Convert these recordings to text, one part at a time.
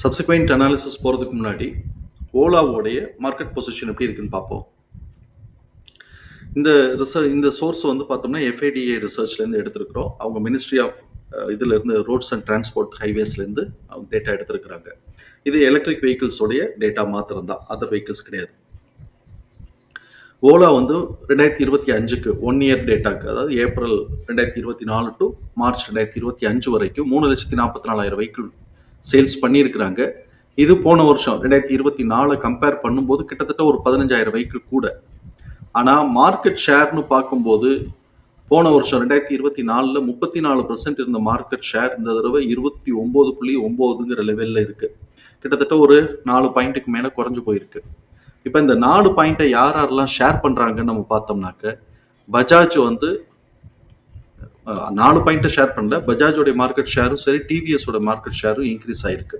Subsequent analysis போகிறதுக்கு முன்னாடி ஓலாவோடைய market position எப்படி இருக்குன்னு பார்ப்போம். இந்த ரிசர்ச் இந்த சோர்ஸ் வந்து பார்த்தோம்னா எஃப்ஐடிஏ ரிசர்ச்லேருந்து எடுத்திருக்கிறோம். அவங்க மினிஸ்ட்ரி ஆஃப் இதிலேருந்து ரோட்ஸ் அண்ட் டிரான்ஸ்போர்ட் ஹைவேஸ்லேருந்து அவங்க டேட்டா எடுத்திருக்கிறாங்க. இது எலக்ட்ரிக் வெஹிக்கிள்ஸோடைய டேட்டா மாத்திரம் தான் அதர் வெஹிக்கிள்ஸ் கிடையாது. ஓலா வந்து ரெண்டாயிரத்தி இருபத்தி அஞ்சுக்கு ஒன் இயர் டேட்டாக்கு அதாவது ஏப்ரல் ரெண்டாயிரத்தி இருபத்தி நாலு டு மார்ச் ரெண்டாயிரத்தி இருபத்தி அஞ்சு வரைக்கும் மூணு லட்சத்தி நாற்பத்தி நாலாயிரம் வெஹிக்கிள் சேல்ஸ் பண்ணியிருக்கிறாங்க. இது போன வருஷம் ரெண்டாயிரத்தி இருபத்தி நாலு கம்பேர் பண்ணும்போது கிட்டத்தட்ட ஒரு பதினஞ்சாயிரம் வெஹிக்கிள் கூட. ஆனால் மார்க்கெட் ஷேர்னு பார்க்கும்போது போன வருஷம் ரெண்டாயிரத்தி இருபத்தி நாலில் முப்பத்தி நாலு பர்சன்ட் இருந்த மார்க்கெட் ஷேர் இந்த தடவை இருபத்தி ஒம்பது புள்ளி ஒம்போதுங்கிற லெவலில் இருக்குது கிட்டத்தட்ட ஒரு நாலு பாயிண்ட்டுக்கு மேலே குறைஞ்சு போயிருக்கு. இப்போ இந்த நாலு பாயிண்ட்டை யார் யாரெல்லாம் ஷேர் பண்ணுறாங்கன்னு நம்ம பார்த்தோம்னாக்க பஜாஜ் வந்து நாலு பாயிண்ட்டை ஷேர் பண்ணல. பஜாஜோடைய மார்க்கெட் ஷேரும் சரி டிவிஎஸோட மார்க்கெட் ஷேரும் இன்க்ரீஸ் ஆயிருக்கு.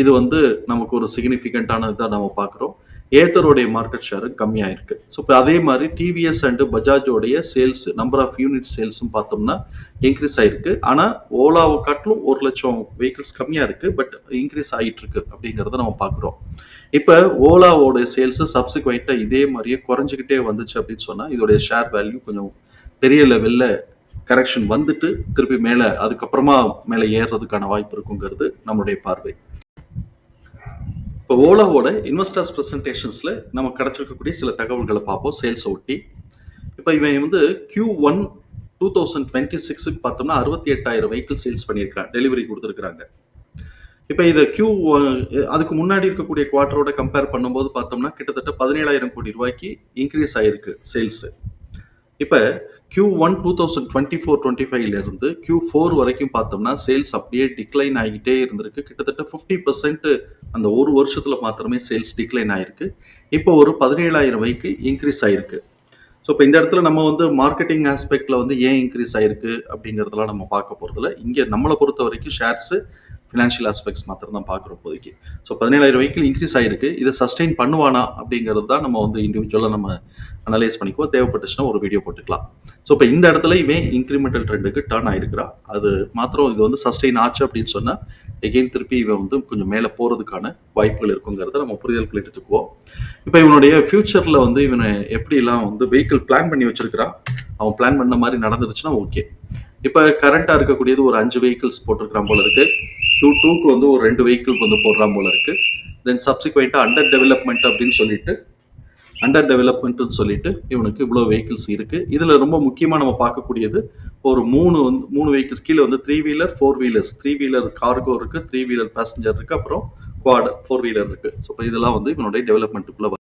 இது வந்து நமக்கு ஒரு சிக்னிஃபிகண்ட்டான இதாக நம்ம பார்க்குறோம். ஏத்தரோடைய மார்க்கெட் ஷேரும் கம்மியாயிருக்கு. ஸோ இப்போ அதே மாதிரி டிவிஎஸ் அண்டு பஜாஜோடைய சேல்ஸ் நம்பர் ஆஃப் யூனிட் சேல்ஸும் பார்த்தோம்னா இன்க்ரீஸ் ஆயிருக்கு. ஆனால் ஓலாவை காட்டிலும் ஒரு லட்சம் வெஹிக்கிள்ஸ் கம்மியாக இருக்குது பட் இன்க்ரீஸ் ஆகிட்டு இருக்கு அப்படிங்கிறத நம்ம பார்க்குறோம். இப்போ ஓலாவோட சேல்ஸு சப்சிக்வெண்ட்டாக இதே மாதிரியே குறைஞ்சிக்கிட்டே வந்துச்சு அப்படின்னு சொன்னால் இதோடைய ஷேர் வேல்யூ கொஞ்சம் பெரிய லெவலில் கரெக்ஷன் வந்துட்டு திருப்பி மேலே அதுக்கப்புறமா மேலே ஏறுறதுக்கான வாய்ப்பு இருக்குங்கிறது நம்மளுடைய பார்வை. இப்போ ஓலாவோட இன்வெஸ்டர்ஸ் ப்ரெசன்டேஷன்ஸில் நம்ம கிடச்சிருக்கக்கூடிய சில தகவல்களை பார்ப்போம். சேல்ஸ் ஒட்டி. இப்போ இவன் வந்து Q one two thousand twenty சிக்ஸுக்கு பார்த்தோம்னா அறுபத்தி எட்டாயிரம் வெஹிக்கிள் சேல்ஸ் பண்ணியிருக்காங்க டெலிவரி கொடுத்துருக்குறாங்க. இப்போ இதை கியூ அதுக்கு முன்னாடி இருக்கக்கூடிய குவார்ட்டரோட கம்பேர் பண்ணும்போது பார்த்தோம்னா கிட்டத்தட்ட பதினேழாயிரம் கோடி ரூபாய்க்கு இன்க்ரீஸ் ஆயிருக்கு சேல்ஸு இப்போ Q one two thousand twenty four twenty ஃபைவ்லேருந்து கியூ ஃபோர் வரைக்கும் பார்த்தோம்னா சேல்ஸ் அப்படியே டிக்ளைன் ஆகிட்டே இருந்திருக்கு. கிட்டத்தட்ட ஃபிஃப்டி பர்சன்ட் அந்த ஒரு வருஷத்தில் மாத்திரமே சேல்ஸ் டிக்ளைன் ஆகிருக்கு இப்போ ஒரு பதினேழாயிரம் வைக்கு இன்க்ரீஸ் ஆகிருக்கு ஸோ இப்போ இந்த இடத்துல நம்ம வந்து மார்க்கெட்டிங் ஆஸ்பெக்டில் வந்து ஏன் இன்க்ரீஸ் ஆகிருக்கு அப்படிங்கிறதெல்லாம் நம்ம பார்க்க போகிறதில்ல இங்கே நம்மளை பொறுத்த வரைக்கும் ஷேர்ஸு ஃபினான்ஷியல் ஆஸ்பெக்ட்ஸ் மாத்திரம் தான் பார்க்குறோம் இப்போதைக்கு. ஸோ பதினேழாயிரம் வெஹிக்கிள் இன்க்ரீஸ் ஆயிருக்கு. இதை சஸ்டெயின் பண்ணுவானா அப்படிங்கிறது தான் நம்ம வந்து இண்டிவிஜுவலாக நம்ம அனலைஸ் பண்ணிக்குவோம். தேவைப்பட்டுச்சுன்னா ஒரு வீடியோ போட்டுக்கலாம். ஸோ இப்போ இந்த இடத்துல இவன் இன்க்ரிமெண்டல் ட்ரெண்டுக்கு டர்ன் ஆயிருக்கிறா. அது மாத்திரம் இது வந்து சஸ்டெயின் ஆச்சு அப்படின்னு சொன்னால் எகெயின் திருப்பி இவன் வந்து கொஞ்சம் மேலே போகிறதுக்கான வாய்ப்புகள் இருக்குங்கிறத நம்ம புரிதல்கள் எடுத்துக்குவோம் இப்போ இவனுடைய ஃபியூச்சரில் வந்து இவனை எப்படிலாம் வந்து வெஹிக்கிள் பிளான் பண்ணி வச்சிருக்கிறான் அவன் பிளான் பண்ண மாதிரி நடந்துருச்சுன்னா ஓகே இப்போ கரண்ட்டாக இருக்கக்கூடியது ஒரு அஞ்சு வெஹிக்கிள்ஸ் போட்டிருக்கிற போல இருக்கு. கியூ டூக்கு வந்து ஒரு ரெண்டு வெஹிக்கிள் வந்து போடுறான் போல இருக்கு. தென் சப்சிக்வெண்ட்டாக அண்டர் டெவலப்மெண்ட் அப்படின்னு சொல்லிட்டு அண்டர் டெவலப்மெண்ட்னு சொல்லிட்டு இவனுக்கு இவ்வளோ வெஹிக்கிள்ஸ் இருக்கு. இதில் ரொம்ப முக்கியமாக நம்ம பார்க்கக்கூடியது ஒரு மூணு வந்து மூணு வெஹிக்கிள்ஸ் கீழே வந்து three wheeler four wheelers three wheeler cargo இருக்கு த்ரீ வீலர் பேசஞ்சர் இருக்கு அப்புறம் குவாட் ஃபோர் வீலர் இருக்கு. ஸோ இதெல்லாம் வந்து இவனுடைய டெவலப்மெண்ட்டுக்குள்ள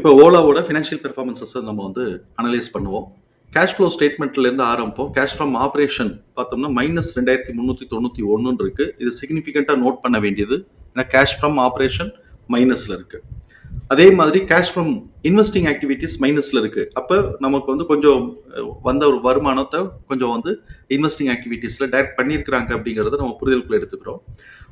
இப்போ ஓலாவோட ஃபினான்ஷியல் பெர்ஃபார்மன்ஸஸ் நம்ம வந்து அனலைஸ் பண்ணுவோம். கேஷ் ஃப்ளோ ஸ்டேட்மெண்ட்லேருந்து ஆரம்பிப்போம். கேஷ் ஃப்ரம் ஆப்ரேஷன் பார்த்தோம்னா மைனஸ் ரெண்டாயிரத்தி முந்நூற்றி தொண்ணூற்றி ஒன்றுன்னு இருக்குது இது சிக்னிஃபிகண்ட்டாக நோட் பண்ண வேண்டியது. ஏன்னா கேஷ் ஃப்ரம் ஆப்ரேஷன் மைனஸில் இருக்குது அதே மாதிரி கேஷ் ஃப்ரம் இன்வெஸ்டிங் ஆக்டிவிட்டிஸ் மைனஸில் இருக்குது அப்போ நமக்கு வந்து கொஞ்சம் வந்த ஒரு வருமானத்தை கொஞ்சம் வந்து இன்வெஸ்டிங் ஆக்டிவிட்டீஸில் டைரக்ட் பண்ணியிருக்கிறாங்க அப்படிங்கிறத நம்ம புரிதலுக்குள்ள எடுத்துக்கிறோம்.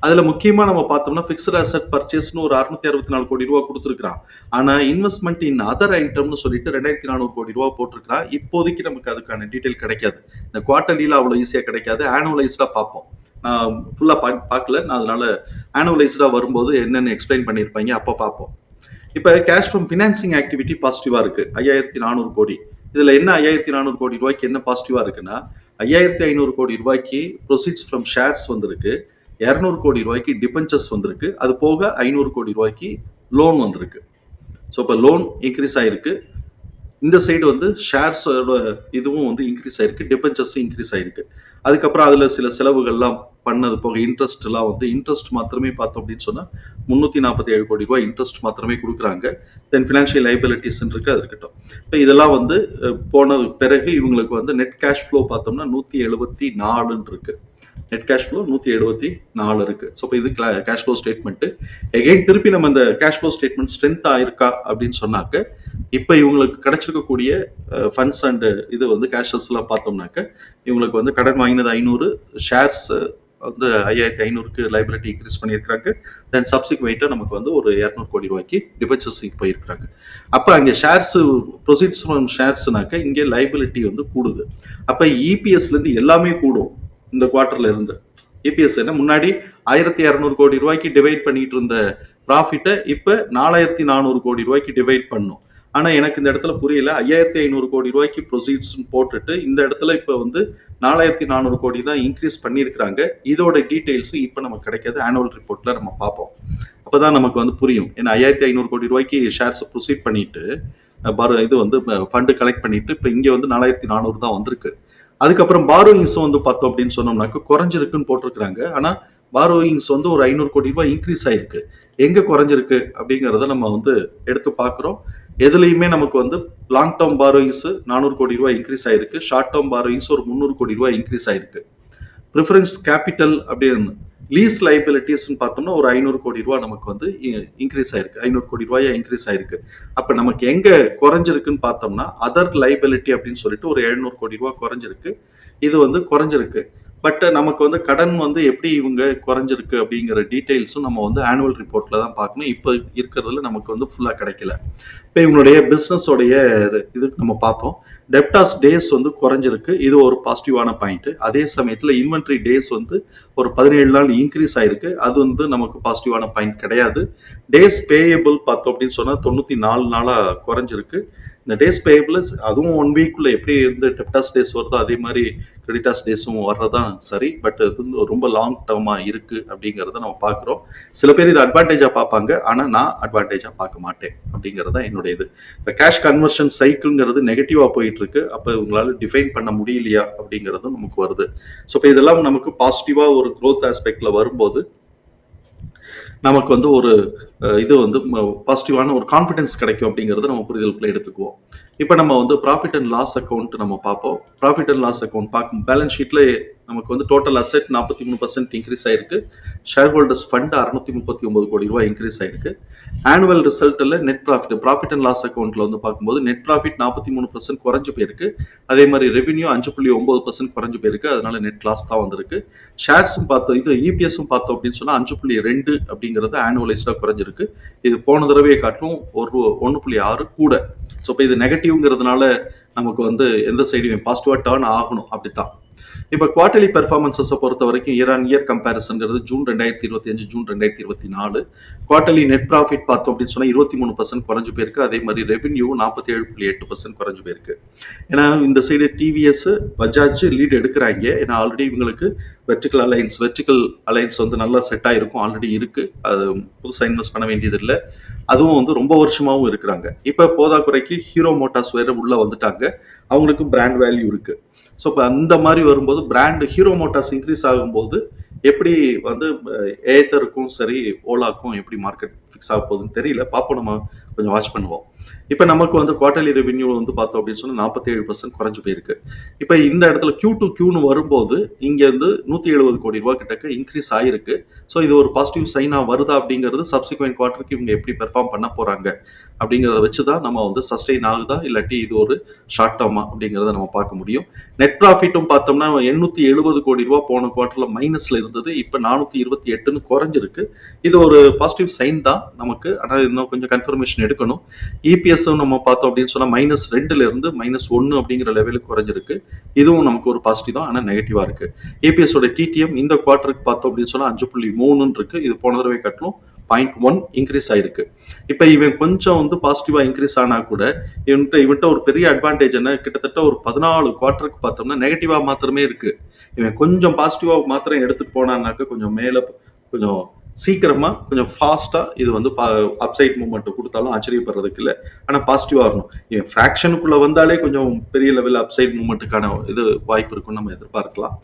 அதில் முக்கியமாக நம்ம பார்த்தோம்னா ஃபிக்ஸ்ட் அசெட் பர்ச்சேஸ்னு ஒரு அறுநூத்தி அறுபத்தி நாலு கோடி ரூபா கொடுத்துருக்கான் ஆனால் இன்வெஸ்ட்மெண்ட் இன் அதர் ஐட்டம்னு சொல்லிட்டு ரெண்டாயிரத்தி நானூறு கோடி ரூபா போட்டிருக்கிறான். இப்போதைக்கு நமக்கு அதுக்கான டீட்டெயில் கிடைக்காது. இந்த குவார்டர்லியில் அவ்வளோ ஈஸியாக கிடைக்காது. ஆனுவலைஸ்டாக பார்ப்போம். நான் ஃபுல்லாக பா பார்க்கல. நான் அதனால ஆனுவலைஸ்டாக வரும்போது என்னென்னு எக்ஸ்பிளைன் பண்ணியிருப்பாங்க. அப்போ பார்ப்போம். இப்போ கேஷ் ஃப்ரம் ஃபினான்சிங் ஆக்டிவிட்டி பாசிட்டிவாக இருக்குது ஐயாயிரத்தி நானூறு கோடி. இதில் என்ன ஐயாயிரத்தி நானூறு கோடி ரூபாய்க்கு என்ன பாசிட்டிவாக இருக்குன்னா ஐயாயிரத்தி ஐநூறு கோடி ரூபாய்க்கு ப்ரொசீட்ஸ் ஃப்ரம் ஷேர்ஸ் வந்திருக்கு. இரநூறு கோடி ரூபாய்க்கு டிபென்ச்சர்ஸ் வந்திருக்கு. அது போக ஐநூறு கோடி ரூபாய்க்கு லோன் வந்திருக்கு. ஸோ இப்போ லோன் இன்க்ரீஸ் ஆகிருக்கு இந்த சைடு வந்து ஷேர்ஸோட இதுவும் வந்து இன்க்ரீஸ் ஆயிருக்கு. டிபென்ச்சர்ஸும் இன்க்ரீஸ் ஆயிருக்கு. அதுக்கப்புறம் அதில் சில செலவுகள்லாம் பண்ணது போக இன்ட்ரெஸ்ட்லாம் வந்து இன்ட்ரெஸ்ட் மாத்திரமே பார்த்தோம் அப்படின்னு சொன்னால் முந்நூற்றி நாற்பத்தி ஏழு கோடி ரூபாய் இன்ட்ரெஸ்ட் மாத்திரமே கொடுக்குறாங்க. தென் ஃபினான்ஷியல் லைபிலிட்டிஸ் இருக்குது அது இருக்கட்டும். இப்போ இதெல்லாம் வந்து போனது பிறகு இவங்களுக்கு வந்து நெட் கேஷ் ஃப்ளோ பார்த்தோம்னா நூற்றி எழுபத்தி நாலுன்னு இருக்குது நெட் கேஷ் ஃப்ளோ நூற்றி எழுபத்தி நாலு இருக்குது ஸோ இப்போ இது கேஷ் ஃப்ளோ ஸ்டேட்மெண்ட்டு எகைன் திருப்பி நம்ம அந்த கேஷ் ஃப்ளோ ஸ்டேட்மெண்ட் ஸ்ட்ரென்த் ஆயிருக்கா அப்படின்னு சொன்னாக்க இப்போ இவங்களுக்கு கிடைச்சிருக்கக்கூடிய ஃபண்ட்ஸ் அண்டு இது வந்து கேஷஸ்லாம் பார்த்தோம்னாக்க இவங்களுக்கு வந்து கடன் வாங்கினது ஐநூறு ஷேர்ஸ் வந்து ஐயாயிரத்தி ஐநூறுக்கு லைபிலிட்டி இன்க்ரீஸ் பண்ணியிருக்காங்க தென் சப்சிக்வெண்ட்டாக நமக்கு வந்து ஒரு இரநூறு கோடி ரூபாய்க்கு டிபெச்சர்ஸுக்கு போயிருக்காங்க அப்போ அங்கே ஷேர்ஸ் ப்ரொசீட்ஸ் ஃப்ரம் ஷேர்ஸ்னாக்க இங்கே லைபிலிட்டி வந்து கூடுது. அப்போ இபிஎஸ்லேருந்து எல்லாமே கூடும் இந்த குவார்ட்டர்ல இருந்து. இபிஎஸ் என்ன? முன்னாடி ஆயிரத்தி இரநூறு கோடி ரூபாய்க்கு டிவைட் பண்ணிட்டு இருந்த ப்ராஃபிட்டை இப்போ நாலாயிரத்தி நானூறு கோடி ரூபாய்க்கு டிவைட் பண்ணும். ஆனால் எனக்கு இந்த இடத்துல புரியல. ஐயாயிரத்தி ஐநூறு கோடி ரூபாய்க்கு ப்ரொசீட்ஸ்னு போட்டுட்டு இந்த இடத்துல இப்போ வந்து நாலாயிரத்தி நானூறு கோடி தான் இன்க்ரீஸ் பண்ணியிருக்கிறாங்க. இதோட டீட்டெயில்ஸும் இப்போ நமக்கு கிடைக்காது. ஆனுவல் ரிப்போர்ட்டில் நம்ம பார்ப்போம். அப்போ தான் நமக்கு வந்து புரியும். ஏன்னா ஐயாயிரத்தி ஐநூறு கோடி ரூபாய்க்கு ஷேர்ஸை ப்ரொசீட் பண்ணிட்டு பர இது வந்து ஃபண்டு கலெக்ட் பண்ணிட்டு இப்போ இங்கே வந்து நாலாயிரத்தி நானூறு தான் வந்திருக்கு. அதுக்கப்புறம் பாரோயிங்ஸும் வந்து பார்த்தோம் அப்படின்னு சொன்னோம்னாக்க குறைஞ்சிருக்குன்னு போட்டிருக்கிறாங்க. ஆனால் பாரோயிங்ஸ் வந்து ஒரு ஐநூறு கோடி ரூபாய் இன்க்ரீஸ் ஆயிருக்கு. எங்கே குறைஞ்சிருக்கு அப்படிங்கிறத நம்ம வந்து எடுத்து பார்க்குறோம். எதுலையுமே நமக்கு வந்து லாங் டேர்ம் பாரோயிங்ஸ் நானூறு கோடி ரூபாய் இன்க்ரீஸ் ஆயிருக்கு. ஷார்ட் டேர்ம் பாரோயிங்ஸ் ஒரு முந்நூறு கோடி ரூபாய் இன்க்ரீஸ் ஆயிருக்கு. ப்ரிஃபரன்ஸ் கேபிட்டல் அப்படின்னு லீஸ் லைபிலிட்டிஸ்னு பார்த்தோம்னா ஒரு ஐநூறு கோடி ரூபா நமக்கு வந்து இன்க்ரீஸ் ஆயிருக்கு. ஐநூறு கோடி ரூபாயா இன்க்ரீஸ் ஆயிருக்கு. அப்போ நமக்கு எங்கே குறைஞ்சிருக்குன்னு பார்த்தோம்னா அதர் லைபிலிட்டி அப்படின்னு சொல்லிட்டு ஒரு எழுநூறு கோடி ரூபா குறைஞ்சிருக்கு. இது வந்து குறைஞ்சிருக்கு. பட் நமக்கு வந்து கடன் வந்து எப்படி இவங்க குறைஞ்சிருக்கு அப்படிங்கிற டீட்டெயில்ஸும் நம்ம வந்து ஆனுவல் ரிப்போர்ட்ல தான் பார்க்கணும். இப்போ இருக்கிறதுல நமக்கு வந்து ஃபுல்லாக கிடைக்கல. இப்போ இவங்களுடைய பிஸ்னஸோடைய இது நம்ம பார்ப்போம். டெப்டாஸ் டேஸ் வந்து குறைஞ்சிருக்கு. இது ஒரு பாசிட்டிவான பாயிண்ட் அதே சமயத்தில் இன்வென்ட்ரி டேஸ் வந்து ஒரு பதினேழு நாள் இன்க்ரீஸ் ஆயிருக்கு. அது வந்து நமக்கு பாசிட்டிவான பாயிண்ட் கிடையாது. டேஸ் பேயபிள் பார்த்தோம் அப்படின்னு சொன்னால் தொண்ணூற்றி நாலு நாளாக குறைஞ்சிருக்கு. இந்த டேஸ் பேபிள் அதுவும் ஒன் வீக்குள்ள எப்படி இருந்து டெப்டாஸ் டேஸ் வருதோ அதே மாதிரி கிரெடிட்டாஸ் டேஸும் வர்றதான் சரி. பட் இது வந்து ரொம்ப லாங் டேர்மாக இருக்கு அப்படிங்கிறத நம்ம பார்க்குறோம். சில பேர் இது அட்வான்டேஜாக பார்ப்பாங்க. ஆனால் நான் அட்வான்டேஜாக பார்க்க மாட்டேன் அப்படிங்கிறது தான் என்னுடைய இது. இந்த கேஷ் கன்வர்ஷன் சைக்கிள்ங்கிறது நெகட்டிவாக போயிட்டு இருக்கு அப்போ உங்களால் டிஃபைன் பண்ண முடியலையா அப்படிங்கிறதும் நமக்கு வருது. ஸோ இப்போ இதெல்லாம் நமக்கு பாசிட்டிவாக ஒரு க்ரோத் ஆஸ்பெக்ட்ல வரும்போது நமக்கு வந்து ஒரு இது வந்து பாசிட்டிவான ஒரு கான்ஃபிடன்ஸ் கிடைக்கும் அப்படிங்கிறத நம்ம புரிதலுக்குள்ள எடுத்துக்குவோம். இப்போ நம்ம வந்து ப்ராஃபிட் அண்ட் லாஸ் அக்கௌண்ட் நம்ம பார்ப்போம். ப்ராஃபிட் அண்ட் லாஸ் அக்கௌண்ட் பார்க்கும் பேலன்ஸ் ஷீட்டில் நமக்கு வந்து டோட்டல் அசெட் நாற்பத்தி மூணு பர்சன்ட் இன்க்ரீஸ் ஆயிருக்கு. ஷேர் ஹோல்டர்ஸ் ஃபண்ட் அறுநூத்தி முப்பத்தி ஒன்பது கோடி ரூபாய் இன்க்ரீஸ் ஆயிருக்கு. Annual ரிசல்ட்டில் net profit profit and loss அக்கௌண்ட்ல வந்து பார்க்கும்போது நெட் ப்ராஃபிட் நாற்பத்தி மூணு பர்சன்ட் குறைஞ்சு போயிருக்கு. அதே மாதிரி ரெவன்யூ அஞ்சு புள்ளி ஒன்பது பர்சன்ட் குறைஞ்சு போயிருக்கு. அதனால நெட் லாஸ் தான் வந்திருக்கு. ஷேர்ஸும் பார்த்தோம் இது இபிஎஸும் பார்த்தோம் அப்படின்னு சொன்னால் அஞ்சு புள்ளி ரெண்டு அப்படிங்கிறது ஆனுவலைஸ்டாக குறைஞ்சிருக்கு. இது போன தடவையை காட்டிலும் ஒரு ஒன்று புள்ளி ஆறு கூட. ஸோ இப்போ இது நெகட்டிவ் நெகட்டிவ்ங்கிறதுனால நமக்கு வந்து எந்த சைடையும் பாசிட்டிவாக டேர்ன் ஆகணும். அப்படித்தான். இப்போ குவார்டர்லி பெர்ஃபார்மன்ஸஸை பொறுத்த வரைக்கும் இயர் ஆன் இயர் கம்பேரிசன்கிறது ஜூன் ரெண்டாயிரத்தி இருபத்தி அஞ்சு ஜூன் ரெண்டாயிரத்தி இருபத்தி நாலு. குவார்டர்லி நெட் ப்ராஃபிட் பார்த்தோம் அப்படின்னு சொன்னால் இருபத்தி மூணு பர்சன்ட் குறைஞ்சு போயிருக்கு. அதே மாதிரி ரெவன்யூ நாற்பத்தி ஏழு புள்ளி எட்டு பர்சன்ட் குறைஞ்சு போயிருக்கு. ஏன்னா இந்த சைடு டிவிஎஸ் பஜாஜ் லீடு எடுக்கிறாங்க. ஏன்னா ஆல்ரெடி இவங்களுக்கு வெர்டிக்கல் அலைன்ஸ் வெர்டிக்கல் அலைன்ஸ் வந்து நல்லா செட் ஆயிருக்கும். ஆல்ரெடி இருக்கு. அது புதுசாக இன்வெஸ்ட் பண்ண வேண்டியது இல்லை அதுவும் வந்து ரொம்ப வருஷமாவும் இருக்கிறாங்க. இப்போ போதாக்குறைக்கு ஹீரோ மோட்டார்ஸ் வேற உள்ள வந்துட்டாங்க. அவங்களுக்கு பிராண்ட் வேல்யூ இருக்கு. ஸோ இப்போ அந்த மாதிரி வரும் வரும்போது பிராண்ட் ஹீரோ மோட்டார்ஸ் இன்க்ரீஸ் ஆகும்போது எப்படி வந்து ஏத்தருக்கும் சரி ஓலாக்கும் எப்படி மார்க்கெட் ஃபிக்ஸ் ஆக போகுதுன்னு தெரியல. பார்ப்போம் நம்ம கொஞ்சம் வாட்ச் பண்ணுவோம். இப்போ நமக்கு வந்து குவார்டர்லி ரெவென்யூ வந்து பார்த்தோம் அப்படின்னு சொன்னால் நாற்பத்தி ஏழு பர்சன்ட் குறைஞ்சு போயிருக்கு. இப்போ இந்த இடத்துல கியூ டு கியூன்னு வரும்போது இங்கேருந்து நூற்றி எழுபது கோடி ரூபா கிட்டக்க இன்க்ரீஸ் ஆயிருக்கு. ஸோ இது ஒரு பாசிட்டிவ் சைனாக வருதா அப்படிங்கிறது சப்சிக்வெண்ட் குவார்ட்டருக்கு இவங்க எப்படி பெர்ஃபார்ம் பண்ண போகிறாங்க அப்படிங்கிறத வச்சு தான் நம்ம வந்து சஸ்டெயின் ஆகுதா? இல்லாட்டி இது ஒரு ஷார்ட் டேர்மா அப்படிங்கிறத நம்ம பார்க்க முடியும். நெட் ப்ராஃபிட்டும் பார்த்தோம்னா எண்ணூற்றி எழுபது கோடி ரூபா போன குவார்ட்டரில் மைனஸில் இருந்தது. இப்போ நானூற்றி இருபத்தி எட்டுன்னு குறைஞ்சிருக்கு. இது ஒரு பாசிட்டிவ் சைன் தான் நமக்கு. ஆனால் இன்னும் கொஞ்சம் கன்ஃபர்மேஷன் எடுக்கணும். இபிஎஸ்ஸும் நம்ம பார்த்தோம் அப்படின்னு சொன்னால் மைனஸ் ரெண்டுல இருந்து மைனஸ் ஒன்று அப்படிங்கிற லெவலுக்கு குறைஞ்சிருக்கு. இதுவும் நமக்கு ஒரு பாசிட்டிவ் தான் ஆனால் நெகட்டிவாக இருக்கு. ஏபிஎஸோட டிடிஎம் இந்த குவார்ட்டருக்கு பார்த்தோம் அப்படின்னு சொன்னால் அஞ்சு புள்ளி மூணுன்னு இருக்கு. இது போன தடவை கட்டணும் பாயிண்ட் ஒன் இன்க்ரீஸ் ஆயிருக்கு. இப்போ இவன் கொஞ்சம் வந்து பாசிட்டிவாக இன்க்ரீஸ் ஆனா கூட இவன்கிட்ட இவன்கிட்ட ஒரு பெரிய அட்வான்டேஜ் என்ன? கிட்டத்தட்ட ஒரு பதினாலு குவார்ட்டருக்கு பார்த்தோம்னா நெகட்டிவாக மாத்திரமே இருக்கு. இவன் கொஞ்சம் பாசிட்டிவாக மாத்திரம் எடுத்துகிட்டு போனான்னாக்க கொஞ்சம் மேலே கொஞ்சம் சீக்கிரமா கொஞ்சம் ஃபாஸ்டா இது வந்து அப்சைட் மூமெண்ட் கொடுத்தாலும் ஆச்சரியப்படுறதுக்கு இல்லை. ஆனா பாசிட்டிவா வரணும். இவன் ஃபிராக்ஷனுக்குள்ள வந்தாலே கொஞ்சம் பெரிய லெவல் அப்சைட் மூமெண்ட்டுக்கான இது வாய்ப்பு இருக்குன்னு நம்ம எதிர்பார்க்கலாம்.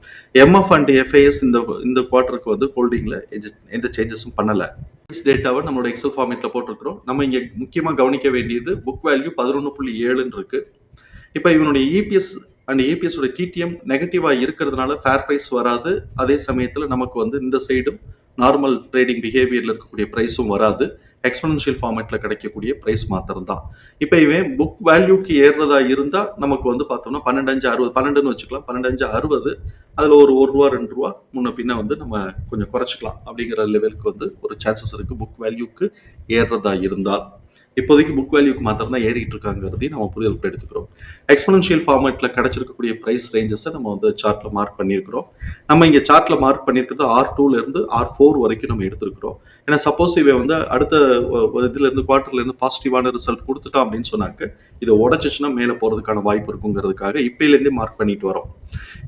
எம்எஃப் அண்ட் எஃப்ஐஎஸ் இந்த இந்த குவார்ட்டருக்கு வந்து ஹோல்டிங்ல எந்த சேஞ்சஸும் பண்ணல. டேட்டாவை நம்மளோட எக்ஸல் ஃபார்மேட்ல போட்டிருக்கிறோம். நம்ம இங்க முக்கியமா கவனிக்க வேண்டியது புக் வேல்யூ பதினொன்று புள்ளி ஏழுன்னு இருக்கு. இப்போ இவனுடைய இபிஎஸ் அண்ட் ஏபிஎஸோட டிடிஎம் நெகட்டிவாக இருக்கிறதுனால ஃபேர் ப்ரைஸ் வராது. அதே சமயத்தில் நமக்கு வந்து இந்த சைடும் நார்மல் ட்ரேடிங் பிஹேவியரில் இருக்கக்கூடிய ப்ரைஸும் வராது. எக்ஸ்பனன்ஷியல் ஃபார்மேட்டில் கிடைக்கக்கூடிய ப்ரைஸ் மாத்திரம் தான் இப்போ இவன் புக் வேல்யூக்கு ஏறுறதா இருந்தால் நமக்கு வந்து பார்த்தோம்னா பன்னெண்டு அஞ்சு அறுபது பன்னெண்டுன்னு வச்சுக்கலாம். பன்னெண்டு அஞ்சு அறுபது அதில் ஒரு ஒரு ரூபா ரெண்டு ரூபா முன்ன பின்ன வந்து நம்ம கொஞ்சம் குறைச்சிக்கலாம் அப்படிங்கிற லெவலுக்கு வந்து ஒரு சான்சஸ் இருக்குது புக் வேல்யூக்கு ஏறுறதா இருந்தால் இப்போதைக்கு புக் வேல்யூக்கு மாத்திரம் தான் ஏறிட்டு இருக்காங்கிறதையும் நம்ம புரிதல் எடுத்துக்கிறோம். எக்ஸ்பனன்ஷியல் ஃபார்மேட்டில் கிடச்சிருக்கக்கூடிய ப்ரைஸ் ரேஞ்சஸை நம்ம வந்து சார்ட்டில் மார்க் பண்ணியிருக்கிறோம். நம்ம இங்கே சார்ட்டில் மார்க் பண்ணியிருக்கிறது ஆர் டூலேருந்து ஆர் ஃபோர் வரைக்கும் நம்ம எடுத்திருக்கிறோம். ஏன்னா சப்போஸ் இவை வந்து அடுத்த இதுலேருந்து குவார்ட்டர்லேருந்து பாசிட்டிவான ரிசல்ட் கொடுத்துட்டோம் அப்படின்னு சொன்னாக்க இதை உடச்சிச்சுன்னா மேலே போகிறதுக்கான வாய்ப்பு இருக்குங்கிறதுக்காக இப்போலேருந்தே மார்க் பண்ணிட்டு வரோம்.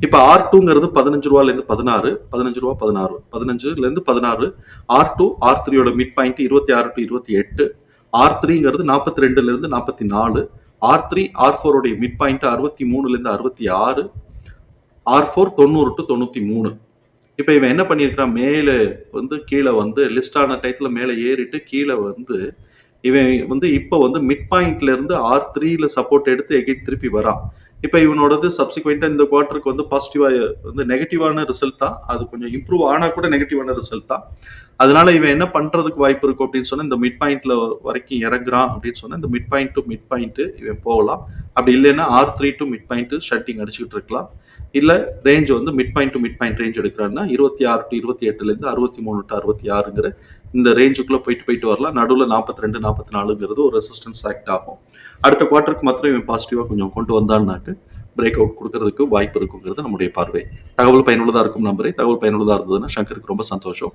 இப்போ ஆர் டூங்கிறது பதினஞ்சு ரூபாலேருந்து பதினாறு பதினஞ்சு ரூபா பதினாறு பதினஞ்சுலேருந்து பதினாறு ஆர் டூ ஆர் த்ரீயோட மிட் பாயிண்ட் இருபத்தி ஆறு டு இருபத்தி எட்டு ஆர் த்ரீங்கிறது நாற்பத்தி ரெண்டுலேருந்து நாற்பத்தி நாலு ஆர் த்ரீ ஆர் ஃபோருடைய மிட் பாயிண்ட் அறுபத்தி மூணுலேருந்து அறுபத்தி ஆறு ஆர் ஃபோர் தொண்ணூறு டு தொண்ணூற்றி மூணு இப்போ இவன் என்ன பண்ணியிருக்கிறான்? மேலே வந்து கீழே வந்து லிஸ்ட் ஆன டயத்தில் மேலே ஏறிட்டு கீழே வந்து இவன் வந்து இப்போ வந்து மிட் பாயிண்ட்ல இருந்து ஆர் த்ரீல சப்போர்ட் எடுத்து எகைன் திருப்பி வரான். இப்போ இவனோடது சப்சிக்வெண்ட்டாக இந்த குவார்ட்டருக்கு வந்து பாசிட்டிவாக வந்து நெகட்டிவான ரிசல்ட் தான். அது கொஞ்சம் இம்ப்ரூவ் ஆனால் கூட நெகட்டிவான ரிசல்ட் தான். அதனால இவன் என்ன பண்றதுக்கு வாய்ப்பு இருக்கும் அப்படின்னு சொன்னா இந்த மிட் பாயிண்ட்ல வரைக்கும் இறங்குறான் அப்படின்னு சொன்னா இந்த mid point to mid point இவன் போகலாம். அப்படி இல்லைன்னா R three to mid point shuttling அடிச்சுக்கிட்டு இருக்கலாம். இல்ல ரேஞ்ச் வந்து mid point to mid point range எடுக்கிறான்னா இருபத்தி ஆறு டு இருபத்தி எட்டுல இருந்து அறுபத்தி மூணு டு அறுபத்தி ஆறுங்கிற இந்த ரேஞ்சுக்குள்ள போயிட்டு போயிட்டு வரலாம். நடுவில் நாற்பத்தி ரெண்டு நாற்பத்தி நாலுங்கிறது ஒரு ரெசிஸ்டன்ஸ் ஆக்ட் ஆகும். அடுத்த குவார்ட்டருக்கு மாத்திரம் இவன் பாசிட்டிவா கொஞ்சம் கொண்டு வந்தான்னாக்கு பிரேக் அவுட் கொடுக்கறதுக்கு வாய்ப்பு இருக்குங்கிறது நம்முடைய பார்வை. தகவல் பயனுள்ளதா இருக்கும் நம்பரை தகவல் பயனுள்ளதா இருந்ததுன்னா சங்கருக்கு ரொம்ப சந்தோஷம்.